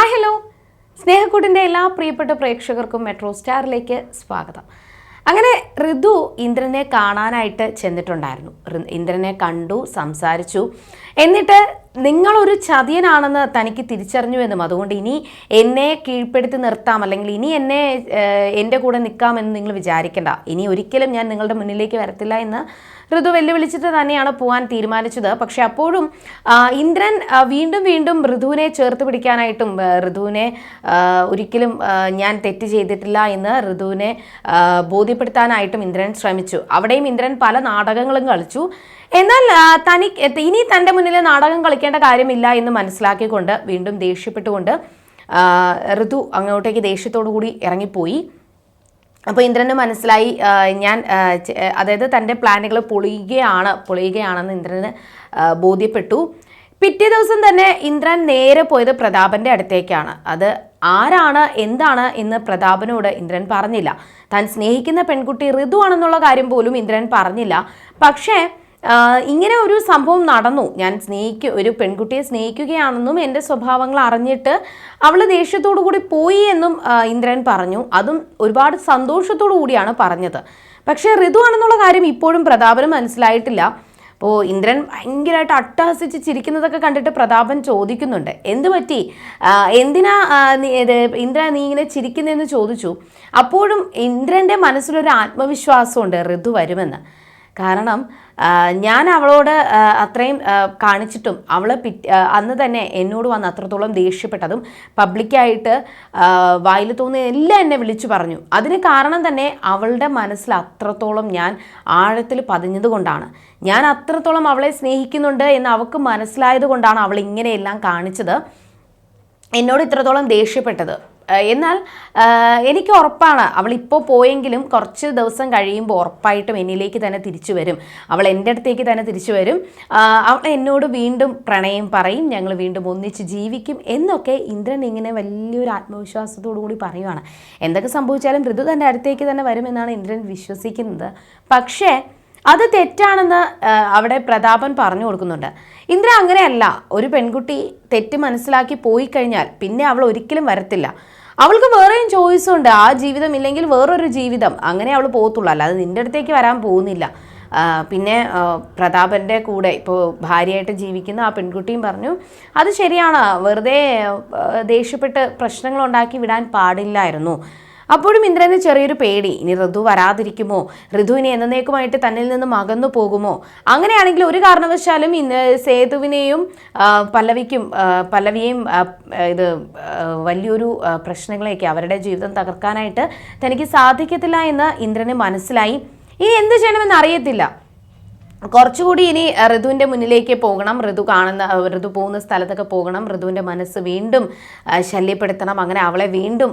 Hi hello സ്നേഹക്കൂട്ടിന്റെ എല്ലാ പ്രിയപ്പെട്ട പ്രേക്ഷകർക്കും മെട്രോ സ്റ്റാറിലേക്ക് സ്വാഗതം. അങ്ങനെ ഋതു ഇന്ദ്രനെ കാണാനായിട്ട് ചെന്നിട്ടുണ്ടായിരുന്നു. ഇന്ദ്രനെ കണ്ടു സംസാരിച്ചു. എന്നിട്ട് നിങ്ങളൊരു ചതിയനാണെന്ന് തനിക്ക് തിരിച്ചറിഞ്ഞു എന്നും. അതുകൊണ്ട് ഇനി എന്നെ കീഴ്പ്പെടുത്തി നിർത്താം. അല്ലെങ്കിൽ ഇനി എന്നെ എന്റെ കൂടെ നിൽക്കാമെന്ന് നിങ്ങൾ വിചാരിക്കേണ്ട. ഇനി ഒരിക്കലും ഞാൻ നിങ്ങളുടെ മുന്നിലേക്ക് വരത്തില്ല എന്ന് ഋതു വെല്ലുവിളിച്ചിട്ട് തന്നെയാണ് പോകാൻ തീരുമാനിച്ചത്. പക്ഷെ അപ്പോഴും ഇന്ദ്രൻ വീണ്ടും വീണ്ടും ഋതുവിനെ ചേർത്ത് പിടിക്കാനായിട്ടും ഋതുവിനെ ഒരിക്കലും ഞാൻ തെറ്റ് ചെയ്തിട്ടില്ല എന്ന് ഋതുവിനെ ബോധ്യപ്പെടുത്താനായിട്ടും ഇന്ദ്രൻ ശ്രമിച്ചു. അവിടെയും ഇന്ദ്രൻ പല നാടകങ്ങളും കളിച്ചു. എന്നാൽ തനി ഇനി തന്റെ മുന്നിൽ നാടകം കളിക്കേണ്ട കാര്യമില്ല എന്ന് മനസ്സിലാക്കിക്കൊണ്ട് വീണ്ടും ദേഷ്യപ്പെട്ടുകൊണ്ട് ഋതു അങ്ങോട്ടേക്ക് ദേഷ്യത്തോടു കൂടി ഇറങ്ങിപ്പോയി. അപ്പോൾ ഇന്ദ്രന് മനസ്സിലായി ഞാൻ അതായത് തന്റെ പ്ലാനുകൾ പൊളിയുകയാണ് പൊളിയുകയാണെന്ന് ഇന്ദ്രന് ബോധ്യപ്പെട്ടു. പിറ്റേ ദിവസം തന്നെ ഇന്ദ്രൻ നേരെ പോയത് പ്രതാപന്റെ അടുത്തേക്കാണ്. അത് ആരാണ് എന്താണ് എന്ന് പ്രതാപനോട് ഇന്ദ്രൻ പറഞ്ഞില്ല. താൻ സ്നേഹിക്കുന്ന പെൺകുട്ടി ഋതു ആണെന്നുള്ള കാര്യം പോലും ഇന്ദ്രൻ പറഞ്ഞില്ല. പക്ഷേ ഇങ്ങനെ ഒരു സംഭവം നടന്നു. ഞാൻ സ്നേഹിക്ക ഒരു പെൺകുട്ടിയെ സ്നേഹിക്കുകയാണെന്നും എന്റെ സ്വഭാവങ്ങൾ അറിഞ്ഞിട്ട് അവൾ ദേഷ്യത്തോടു കൂടി പോയി എന്നും ഇന്ദ്രൻ പറഞ്ഞു. അതും ഒരുപാട് സന്തോഷത്തോടു കൂടിയാണ് പറഞ്ഞത്. പക്ഷേ ഋതു ആണെന്നുള്ള കാര്യം ഇപ്പോഴും പ്രതാപന് മനസ്സിലായിട്ടില്ല. അപ്പോൾ ഇന്ദ്രൻ ഭയങ്കരമായിട്ട് അട്ടഹസിച്ച് ചിരിക്കുന്നതൊക്കെ കണ്ടിട്ട് പ്രതാപൻ ചോദിക്കുന്നുണ്ട്. എന്ത് പറ്റി? എന്തിനാ ഇന്ദ്ര നീ ഇങ്ങനെ ചിരിക്കുന്നതെന്ന് ചോദിച്ചു? അപ്പോഴും ഇന്ദ്രന്റെ മനസ്സിലൊരു ആത്മവിശ്വാസമുണ്ട് ഋതു വരുമെന്ന്. കാരണം ഞാൻ അവളോട് അത്രയും കാണിച്ചിട്ടും അവൾ അന്ന് തന്നെ എന്നോട് വന്ന് അത്രത്തോളം ദേഷ്യപ്പെട്ടതും പബ്ലിക്കായിട്ട് വായിൽ തോന്നിയ എല്ലാം എന്നെ വിളിച്ചു പറഞ്ഞു. അതിന് കാരണം തന്നെ അവളുടെ മനസ്സിൽ അത്രത്തോളം ഞാൻ ആഴത്തിൽ പതിഞ്ഞതുകൊണ്ടാണ് ഞാൻ അത്രത്തോളം അവളെ സ്നേഹിക്കുന്നുണ്ട് എന്ന് അവൾക്ക് മനസ്സിലായത് കൊണ്ടാണ് അവൾ ഇങ്ങനെയെല്ലാം കാണിച്ചത്. എന്നോട് ഇത്രത്തോളം ദേഷ്യപ്പെട്ടത്. എന്നാൽ എനിക്ക് ഉറപ്പാണ്. അവൾ ഇപ്പോൾ പോയെങ്കിലും കുറച്ച് ദിവസം കഴിയുമ്പോൾ ഉറപ്പായിട്ടും എന്നിലേക്ക് തന്നെ തിരിച്ചു വരും. അവൾ എന്റെ അടുത്തേക്ക് തന്നെ തിരിച്ചു വരും. അവൾ എന്നോട് വീണ്ടും പ്രണയം പറയും. ഞങ്ങൾ വീണ്ടും ഒന്നിച്ച് ജീവിക്കും എന്നൊക്കെ ഇന്ദ്രൻ ഇങ്ങനെ വലിയൊരു ആത്മവിശ്വാസത്തോടു കൂടി പറയുവാണ്. എന്തൊക്കെ സംഭവിച്ചാലും ഋതു തന്റെ അടുത്തേക്ക് തന്നെ വരുമെന്നാണ് ഇന്ദ്രൻ വിശ്വസിക്കുന്നത്. പക്ഷേ അത് തെറ്റാണെന്ന് അവിടെ പ്രതാപൻ പറഞ്ഞു കൊടുക്കുന്നുണ്ട്. ഇന്ദ്ര അങ്ങനെയല്ല. ഒരു പെൺകുട്ടി തെറ്റ് മനസ്സിലാക്കി പോയി കഴിഞ്ഞാൽ പിന്നെ അവൾ ഒരിക്കലും വരത്തില്ല. അവൾക്ക് വേറെയും ചോയ്സ് ഉണ്ട്. ആ ജീവിതം ഇല്ലെങ്കിൽ വേറൊരു ജീവിതം. അങ്ങനെ അവൾ പോകത്തുള്ളൂ. അല്ലാതെ നിന്റെ അടുത്തേക്ക് വരാൻ പോകുന്നില്ല. പിന്നെ പ്രതാപന്റെ കൂടെ ഇപ്പോൾ ഭാര്യയായിട്ട് ജീവിക്കുന്ന ആ പെൺകുട്ടിയും പറഞ്ഞു അത് ശരിയാണ്. വെറുതെ ദേഷ്യപ്പെട്ട് പ്രശ്നങ്ങൾ ഉണ്ടാക്കി വിടാൻ പാടില്ലായിരുന്നു. അപ്പോഴും ഇന്ദ്രന് ചെറിയൊരു പേടി. ഇനി ഋതു വരാതിരിക്കുമോ? ഋതുവിനെ എന്നേക്കുമായിട്ട് തന്നിൽ നിന്നും അകന്നു പോകുമോ? അങ്ങനെയാണെങ്കിൽ ഒരു കാരണവശാലും ഇന്ന് സേതുവിനെയും പല്ലവിക്കും പല്ലവിയെയും ഇത് വലിയൊരു പ്രശ്നങ്ങളെയൊക്കെ അവരുടെ ജീവിതം തകർക്കാനായിട്ട് തനിക്ക് സാധിക്കത്തില്ല എന്ന് ഇന്ദ്രന് മനസ്സിലായി. ഇനി എന്ത് ചെയ്യണമെന്ന് അറിയത്തില്ല. കുറച്ചുകൂടി ഇനി ഋതുവിന്റെ മുന്നിലേക്ക് പോകണം. ഋതു കാണുന്ന ഋതു പോകുന്ന സ്ഥലത്തൊക്കെ പോകണം. ഋതുവിന്റെ മനസ്സ് വീണ്ടും ശല്യപ്പെടുത്തണം. അങ്ങനെ അവളെ വീണ്ടും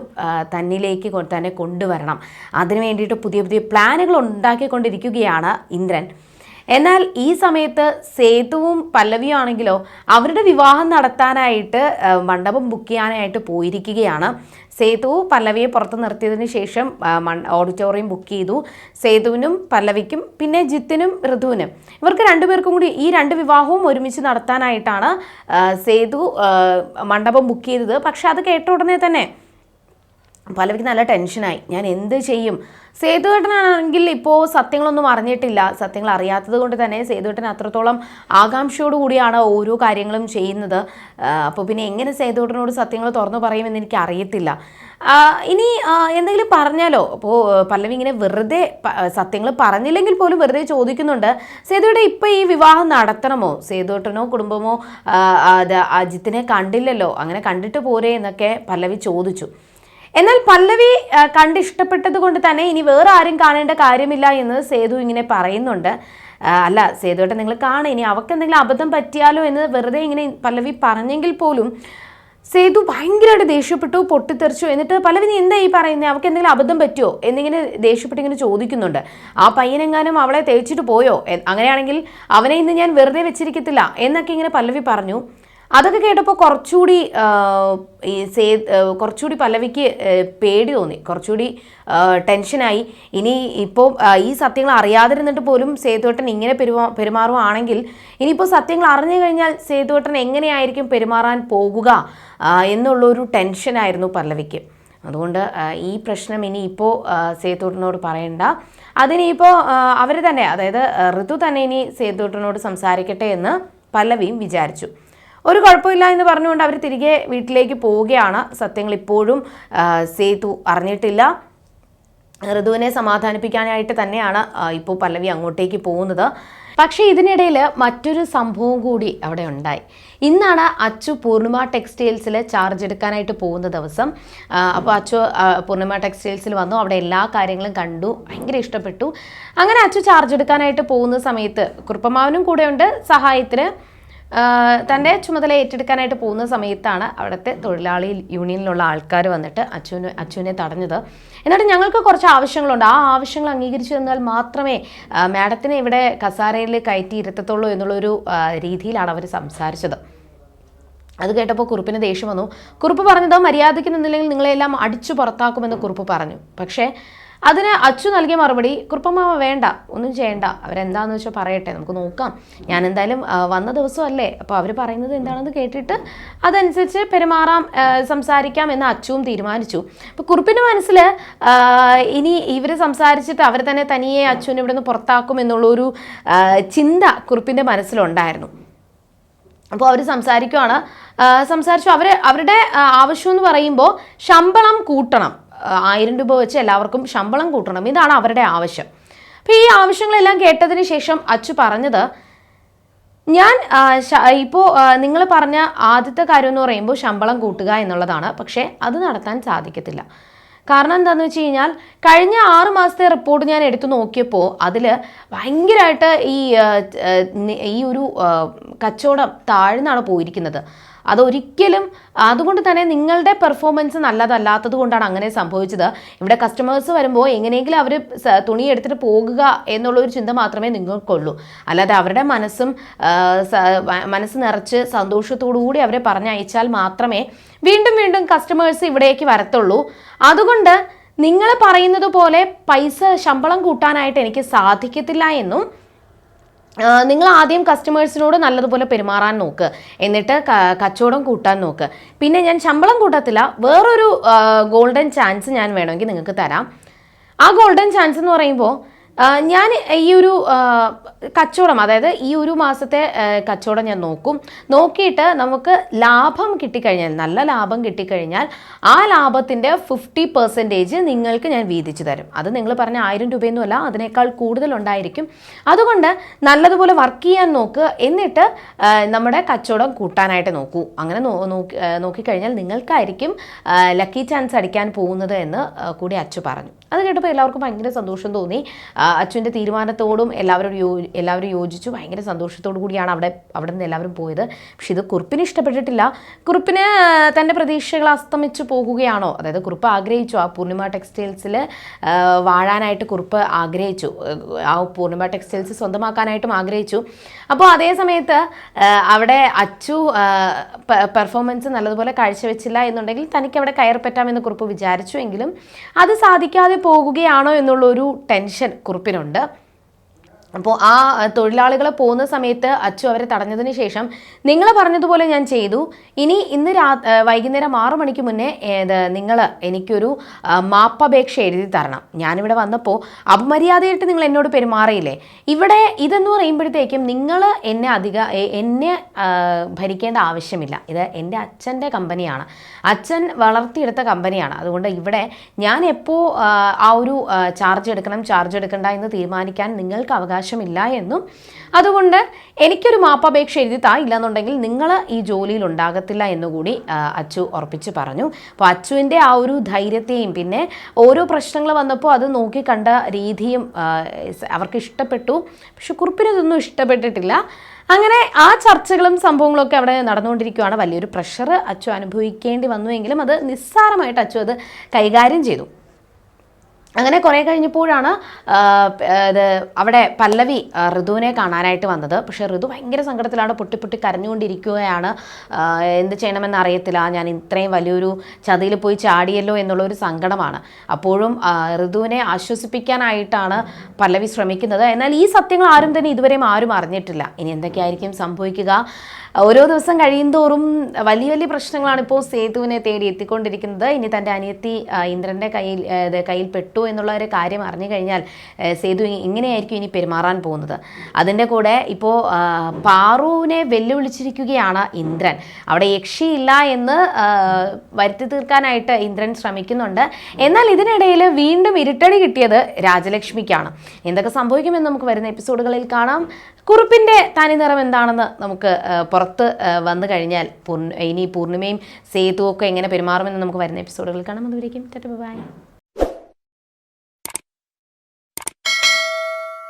തന്നിലേക്ക് തന്നെ കൊണ്ടുവരണം. അതിനു വേണ്ടിയിട്ട് പുതിയ പുതിയ പ്ലാനുകൾ ഉണ്ടാക്കിക്കൊണ്ടിരിക്കുകയാണ് ഇന്ദ്രൻ. എന്നാൽ ഈ സമയത്ത് സേതുവും പല്ലവിയും ആണെങ്കിലോ അവരുടെ വിവാഹം നടത്താനായിട്ട് മണ്ഡപം ബുക്ക് ചെയ്യാനായിട്ട് പോയിരിക്കുകയാണ്. സേതു പല്ലവിയെ പുറത്ത് നിർത്തിയതിന് ശേഷം ഓഡിറ്റോറിയം ബുക്ക് ചെയ്തു. സേതുവിനും പല്ലവിക്കും പിന്നെ ജിത്തിനും ഋതുവിനും. ഇവർക്ക് രണ്ടുപേർക്കും കൂടി ഈ രണ്ട് വിവാഹവും ഒരുമിച്ച് നടത്താനായിട്ടാണ് സേതു മണ്ഡപം ബുക്ക് ചെയ്തത്. പക്ഷെ അത് കേട്ട ഉടനെ തന്നെ പലവിക്ക് നല്ല ടെൻഷനായി. ഞാൻ എന്ത് ചെയ്യും? സേതുവേട്ടനാണെങ്കിൽ ഇപ്പോൾ സത്യങ്ങളൊന്നും അറിഞ്ഞിട്ടില്ല. സത്യങ്ങൾ അറിയാത്തത് കൊണ്ട് തന്നെ സേതുവേട്ടൻ അത്രത്തോളം ആകാംക്ഷയോട് കൂടിയാണ് ഓരോ കാര്യങ്ങളും ചെയ്യുന്നത്. അപ്പോൾ പിന്നെ എങ്ങനെ സേതുവേട്ടനോട് സത്യങ്ങൾ തുറന്നു പറയുമെന്ന് എനിക്ക് അറിയത്തില്ല. ഇനി എന്തെങ്കിലും പറഞ്ഞാലോ? അപ്പോൾ പല്ലവി ഇങ്ങനെ വെറുതെ സത്യങ്ങൾ പറഞ്ഞില്ലെങ്കിൽ പോലും വെറുതെ ചോദിക്കുന്നുണ്ട്. സേതുവേട്ടൻ ഇപ്പം ഈ വിവാഹം നടത്തണമോ? സേതുവേട്ടനോ കുടുംബമോ? അജിത്തിനെ കണ്ടില്ലല്ലോ. അങ്ങനെ കണ്ടിട്ട് പോരെ എന്നൊക്കെ പല്ലവി ചോദിച്ചു. എന്നാൽ പല്ലവി കണ്ട് ഇഷ്ടപ്പെട്ടത് കൊണ്ട് തന്നെ ഇനി വേറെ ആരും കാണേണ്ട കാര്യമില്ല എന്ന് സേതു ഇങ്ങനെ പറയുന്നുണ്ട്. അല്ല സേതുവേട്ട നിങ്ങൾ കാണുക ഇനി അവർക്ക് എന്തെങ്കിലും അബദ്ധം പറ്റിയാലോ എന്ന് വെറുതെ ഇങ്ങനെ പല്ലവി പറഞ്ഞെങ്കിൽ പോലും സേതു ഭയങ്കരമായിട്ട് ദേഷ്യപ്പെട്ടു പൊട്ടിത്തെറിച്ചു. എന്നിട്ട് നീ എന്താ ഈ പറയുന്നത് അവർക്ക് എന്തെങ്കിലും അബദ്ധം പറ്റുമോ എന്നിങ്ങനെ ദേഷ്യപ്പെട്ട് ഇങ്ങനെ ചോദിക്കുന്നുണ്ട്. ആ പയ്യനെങ്ങാനും അവളെ തേച്ചിട്ട് പോയോ? അങ്ങനെയാണെങ്കിൽ അവനെ ഇന്ന് ഞാൻ വെറുതെ വെച്ചിരിക്കത്തില്ല എന്നൊക്കെ ഇങ്ങനെ പല്ലവി പറഞ്ഞു. അതൊക്കെ കേട്ടപ്പോൾ കുറച്ചുകൂടി ഈ സേ കുറച്ചുകൂടി പല്ലവിക്ക് പേടി തോന്നി. കുറച്ചുകൂടി ടെൻഷനായി. ഇനി ഇപ്പോൾ ഈ സത്യങ്ങൾ അറിയാതിരുന്നിട്ട് പോലും സേതുവേട്ടൻ ഇങ്ങനെ പെരുമാ പെരുമാറുവാണെങ്കിൽ ഇനിയിപ്പോൾ സത്യങ്ങൾ അറിഞ്ഞു കഴിഞ്ഞാൽ സേതുവേട്ടൻ എങ്ങനെയായിരിക്കും പെരുമാറാൻ പോകുക എന്നുള്ളൊരു ടെൻഷനായിരുന്നു പല്ലവിക്ക്. അതുകൊണ്ട് ഈ പ്രശ്നം ഇനി ഇനിയിപ്പോൾ സേതുവട്ടനോട് പറയണ്ട. അതിനിപ്പോൾ അവർ തന്നെ അതായത് ഋതു തന്നെ ഇനി സേതുവട്ടനോട് സംസാരിക്കട്ടെ എന്ന് പല്ലവിയും വിചാരിച്ചു. ഒരു കുഴപ്പമില്ല എന്ന് പറഞ്ഞുകൊണ്ട് അവർ തിരികെ വീട്ടിലേക്ക് പോവുകയാണ്. സത്യങ്ങൾ ഇപ്പോഴും സേതു അറിഞ്ഞിട്ടില്ല. ഋതുവിനെ സമാധാനിപ്പിക്കാനായിട്ട് തന്നെയാണ് ഇപ്പോൾ പല്ലവി അങ്ങോട്ടേക്ക് പോകുന്നത്. പക്ഷേ ഇതിനിടയിൽ മറ്റൊരു സംഭവം കൂടി അവിടെ ഉണ്ടായി. ഇന്നാണ് അച്ചു പൂർണിമ ടെക്സ്റ്റൈൽസിൽ ചാർജ് എടുക്കാനായിട്ട് പോകുന്ന ദിവസം. അപ്പോൾ അച്ചു പൂർണിമ ടെക്സ്റ്റൈൽസിൽ വന്നു. അവിടെ എല്ലാ കാര്യങ്ങളും കണ്ടു. ഭയങ്കര ഇഷ്ടപ്പെട്ടു. അങ്ങനെ അച്ചു ചാർജ് എടുക്കാനായിട്ട് പോകുന്ന സമയത്ത് കുറുപ്പമാവനും കൂടെയുണ്ട്. സഹായത്തിന് തന്റെ ചുമതല ഏറ്റെടുക്കാനായിട്ട് പോകുന്ന സമയത്താണ് അവിടുത്തെ തൊഴിലാളി യൂണിയനിലുള്ള ആൾക്കാർ വന്നിട്ട് അച്ഛന് അച്ഛനെ തടഞ്ഞത്. എന്നിട്ട് ഞങ്ങൾക്ക് കുറച്ച് ആവശ്യങ്ങളുണ്ട്. ആ ആവശ്യങ്ങൾ അംഗീകരിച്ചു തന്നാൽ മാത്രമേ മാഡത്തിനെ ഇവിടെ കസാരയിൽ കയറ്റി ഇരുത്തത്തുള്ളൂ എന്നുള്ളൊരു രീതിയിലാണ് അവർ സംസാരിച്ചത്. അത് കേട്ടപ്പോൾ കുറുപ്പിന് ദേഷ്യം വന്നു. കുറുപ്പ് പറഞ്ഞത് മര്യാദയ്ക്ക് നിന്നില്ലെങ്കിൽ നിങ്ങളെല്ലാം അടിച്ചു പുറത്താക്കുമെന്ന് കുറുപ്പ് പറഞ്ഞു. പക്ഷേ അതിന് അച്ചു നൽകിയ മറുപടി കുറുപ്പമാവ വേണ്ട ഒന്നും ചെയ്യണ്ട അവരെന്താന്ന് വെച്ചാൽ പറയട്ടെ നമുക്ക് നോക്കാം. ഞാൻ എന്തായാലും വന്ന ദിവസമല്ലേ അപ്പോൾ അവർ പറയുന്നത് എന്താണെന്ന് കേട്ടിട്ട് അതനുസരിച്ച് പെരുമാറാം സംസാരിക്കാം എന്ന് അച്ചുവും തീരുമാനിച്ചു. അപ്പോൾ കുറുപ്പിന്റെ മനസ്സിൽ ഇനി ഇവർ സംസാരിച്ചിട്ട് അവർ തന്നെ തനിയെ അച്ചുവിനെ ഇവിടെ നിന്ന് പുറത്താക്കും എന്നുള്ളൊരു ചിന്ത കുറുപ്പിന്റെ മനസ്സിലുണ്ടായിരുന്നു. അപ്പോൾ അവർ സംസാരിക്കുവാണ്. സംസാരിച്ചു. അവർ അവരുടെ ആവശ്യം എന്ന് പറയുമ്പോൾ ശമ്പളം കൂട്ടണം. ആയിരം രൂപ വെച്ച് എല്ലാവർക്കും ശമ്പളം കൂട്ടണം. ഇതാണ് അവരുടെ ആവശ്യം. അപ്പോൾ ഈ ആവശ്യങ്ങളെല്ലാം കേട്ടതിന് ശേഷം അച്ചു പറഞ്ഞത് ഞാൻ ഇപ്പോൾ നിങ്ങൾ പറഞ്ഞ ആദ്യത്തെ കാര്യം എന്ന് പറയുമ്പോൾ ശമ്പളം കൂട്ടുക എന്നുള്ളതാണ്. പക്ഷേ അത് നടത്താൻ സാധിക്കത്തില്ല. കാരണം എന്താണെന്ന് വെച്ച് കഴിഞ്ഞാൽ കഴിഞ്ഞ ആറ് മാസത്തെ റിപ്പോർട്ട് ഞാൻ എടുത്തു നോക്കിയപ്പോൾ അതിൽ ഭയങ്കരമായിട്ട് ഈ ഈ ഒരു കച്ചവടം താഴ്ന്നാണ് പോയിരിക്കുന്നത്. അതൊരിക്കലും അതുകൊണ്ട് തന്നെ നിങ്ങളുടെ പെർഫോമൻസ് നല്ലതല്ലാത്തത് കൊണ്ടാണ് അങ്ങനെ സംഭവിച്ചത്. ഇവിടെ കസ്റ്റമേഴ്സ് വരുമ്പോൾ എങ്ങനെയെങ്കിലും അവർ തുണി എടുത്തിട്ട് പോകുക എന്നുള്ള ഒരു ചിന്ത മാത്രമേ നിങ്ങൾക്കുള്ളൂ. അല്ലാതെ അവരുടെ മനസ്സും മനസ്സ് നിറച്ച് സന്തോഷത്തോടു കൂടി അവരെ പറഞ്ഞയച്ചാൽ മാത്രമേ വീണ്ടും വീണ്ടും കസ്റ്റമേഴ്സ് ഇവിടേക്ക് വരത്തുള്ളൂ. അതുകൊണ്ട് നിങ്ങൾ പറയുന്നത് പോലെ പൈസ ശമ്പളം കൂട്ടാനായിട്ട് എനിക്ക് സാധിക്കത്തില്ല എന്നും നിങ്ങൾ ആദ്യം കസ്റ്റമേഴ്സിനോട് നല്ലതുപോലെ പെരുമാറാൻ നോക്ക്. എന്നിട്ട് കച്ചവടം കൂട്ടാൻ നോക്ക്. പിന്നെ ഞാൻ ശമ്പളം കൂട്ടത്തില്ല. വേറൊരു ഗോൾഡൻ ചാൻസ് ഞാൻ വേണമെങ്കിൽ നിങ്ങൾക്ക് തരാം. ആ ഗോൾഡൻ ചാൻസ് എന്ന് പറയുമ്പോൾ ഞാൻ ഈ ഒരു കച്ചവടം അതായത് ഈ ഒരു മാസത്തെ കച്ചവടം ഞാൻ നോക്കും. നോക്കിയിട്ട് നമുക്ക് ലാഭം കിട്ടിക്കഴിഞ്ഞാൽ നല്ല ലാഭം കിട്ടിക്കഴിഞ്ഞാൽ ആ ലാഭത്തിന്റെ ഫിഫ്റ്റി പെർസെന്റേജ് നിങ്ങൾക്ക് ഞാൻ വീതിച്ചു തരും. അത് നിങ്ങൾ പറഞ്ഞ ആയിരം രൂപയൊന്നുമല്ല അതിനേക്കാൾ കൂടുതലുണ്ടായിരിക്കും അതുകൊണ്ട് നല്ലതുപോലെ വർക്ക് ചെയ്യാൻ നോക്കുക എന്നിട്ട് നമ്മുടെ കച്ചവടം കൂട്ടാനായിട്ട് നോക്കൂ. അങ്ങനെ നോക്കിക്കഴിഞ്ഞാൽ നിങ്ങൾക്കായിരിക്കും ലക്കി ചാൻസ് അടിക്കാൻ പോകുന്നത് എന്ന് കൂടി അച്ചു പറഞ്ഞു. അത് കേട്ടപ്പോൾ എല്ലാവർക്കും ഭയങ്കര സന്തോഷം തോന്നി. ആ, അച്ചുവിന്റെ തീരുമാനത്തോടും എല്ലാവരും യോ എല്ലാവരും യോജിച്ചു. ഭയങ്കര സന്തോഷത്തോടു കൂടിയാണ് അവിടെ അവിടെ നിന്ന് എല്ലാവരും പോയത്. പക്ഷെ ഇത് കുറിപ്പിന് ഇഷ്ടപ്പെട്ടിട്ടില്ല. കുറിപ്പിന് തന്റെ പ്രതീക്ഷകൾ അസ്തമിച്ചു പോകുകയാണോ? അതായത് കുറിപ്പ് ആഗ്രഹിച്ചു. ആ പൂർണിമ ടെക്സ്റ്റൈൽസിൽ വാഴാനായിട്ട് കുറിപ്പ് ആഗ്രഹിച്ചു. ആ പൂർണിമ ടെക്സ്റ്റൈൽസ് സ്വന്തമാക്കാനായിട്ടും ആഗ്രഹിച്ചു. അപ്പോൾ അതേ സമയത്ത് അവിടെ അച്ചു പെർഫോമൻസ് നല്ലതുപോലെ കാഴ്ചവെച്ചില്ല എന്നുണ്ടെങ്കിൽ തനിക്ക് അവിടെ കയറി പറ്റാമെന്ന് കുറിപ്പ് വിചാരിച്ചു എങ്കിലും അത് സാധിക്കാതെ പോകുകയാണോ എന്നുള്ളൊരു ടെൻഷൻ കുറിപ്പിനുണ്ട് അപ്പോൾ ആ തൊഴിലാളികൾ പോകുന്ന സമയത്ത് അച്ചു അവരെ തടഞ്ഞതിന് ശേഷം നിങ്ങൾ പറഞ്ഞതുപോലെ ഞാൻ ചെയ്തു. ഇനി ഇന്ന് രാ വൈകുന്നേരം ആറു മണിക്ക് മുന്നേ നിങ്ങൾ എനിക്കൊരു മാപ്പപേക്ഷ എഴുതി തരണം. ഞാനിവിടെ വന്നപ്പോൾ അപമര്യാദയായിട്ട് നിങ്ങൾ എന്നോട് പെരുമാറിയില്ലേ? ഇവിടെ ഇതെന്ന് പറയുമ്പോഴത്തേക്കും നിങ്ങൾ എന്നെ അധിക എന്നെ ഭരിക്കേണ്ട ആവശ്യമില്ല. ഇത് എന്റെ അച്ഛന്റെ കമ്പനിയാണ്. അച്ഛൻ വളർത്തിയെടുത്ത കമ്പനിയാണ്. അതുകൊണ്ട് ഇവിടെ ഞാൻ എപ്പോൾ ആ ഒരു ചാർജ് എടുക്കണം ചാർജ് എടുക്കണ്ട എന്ന് തീരുമാനിക്കാൻ നിങ്ങൾക്ക് അവകാശമില്ല എന്നും. അതുകൊണ്ട് എനിക്കൊരു മാപ്പപേക്ഷ എഴുതി താ ഇല്ലെന്നുണ്ടെങ്കിൽ നിങ്ങൾ ഈ ജോലിയിൽ ഉണ്ടാകത്തില്ല എന്നുകൂടി അച്ചു ഉറപ്പിച്ച് പറഞ്ഞു. അപ്പോൾ അച്ചുവിന്റെ ആ ഒരു ധൈര്യത്തെയും പിന്നെ ഓരോ പ്രശ്നങ്ങൾ വന്നപ്പോൾ അത് നോക്കി കണ്ട രീതിയും അവർക്ക് ഇഷ്ടപ്പെട്ടു. പക്ഷെ കുറിപ്പിനതൊന്നും ഇഷ്ടപ്പെട്ടിട്ടില്ല. അങ്ങനെ ആ ചർച്ചകളും സംഭവങ്ങളൊക്കെ അവിടെ നടന്നുകൊണ്ടിരിക്കുകയാണ് വലിയൊരു പ്രഷർ അച്ചു അനുഭവിക്കേണ്ടി വന്നുവെങ്കിലും അത് നിസ്സാരമായിട്ട് അച്ചു അത് കൈകാര്യം ചെയ്തു. അങ്ങനെ കുറേ കഴിഞ്ഞപ്പോഴാണ് ഇത് അവിടെ പല്ലവി ഋതുവിനെ കാണാനായിട്ട് വന്നത്. പക്ഷേ ഋതു ഭയങ്കര സങ്കടത്തിലാണ് പൊട്ടി പൊട്ടി കരഞ്ഞുകൊണ്ടിരിക്കുകയാണ്. എന്ത് ചെയ്യണമെന്ന് അറിയത്തില്ല. ഞാൻ ഇത്രയും വലിയൊരു ചതിയിൽ പോയി ചാടിയല്ലോ എന്നുള്ളൊരു സങ്കടമാണ്. അപ്പോഴും ഋതുവിനെ ആശ്വസിപ്പിക്കാനായിട്ടാണ് പല്ലവി ശ്രമിക്കുന്നത്. എന്നാൽ ഈ സത്യങ്ങൾ ആരും തന്നെ ഇതുവരെയും ആരും അറിഞ്ഞിട്ടില്ല. ഇനി എന്തൊക്കെയായിരിക്കും സംഭവിക്കുക? ഓരോ ദിവസം കഴിയുന്തോറും വലിയ വലിയ പ്രശ്നങ്ങളാണ് ഇപ്പോൾ സേതുവിനെ തേടി എത്തിക്കൊണ്ടിരിക്കുന്നത്. ഇനി തന്റെ അനിയത്തി ഇന്ദ്രന്റെ കയ്യിൽ കയ്യിൽ പെട്ടു എന്നുള്ള ഒരു കാര്യം അറിഞ്ഞു കഴിഞ്ഞാൽ സേതു ഇങ്ങനെയായിരിക്കും ഇനി പെരുമാറാൻ പോകുന്നത്. അതിന്റെ കൂടെ ഇപ്പോൾ പാറുവിനെ വെല്ലുവിളിച്ചിരിക്കുകയാണ് ഇന്ദ്രൻ. അവിടെ യക്ഷിയില്ല എന്ന് വരുത്തി തീർക്കാനായിട്ട് ഇന്ദ്രൻ ശ്രമിക്കുന്നുണ്ട്. എന്നാൽ ഇതിനിടയിൽ വീണ്ടും ഇരുട്ടടി കിട്ടിയത് രാജലക്ഷ്മിക്കാണ്. എന്തൊക്കെ സംഭവിക്കുമെന്ന് നമുക്ക് വരുന്ന എപ്പിസോഡുകളിൽ കാണാം. കുറുപ്പിന്റെ തനിനിറം എന്താണെന്ന് നമുക്ക് ആ, പുറത്ത് വന്നു കഴിഞ്ഞാൽ ഇനി പൂർണിമയും സേതുവൊക്കെ എങ്ങനെ പെരുമാറുമെന്ന് നമുക്ക് വരുന്ന എപ്പിസോഡുകൾ കാണാം. അതുവരേക്കും ബൈ.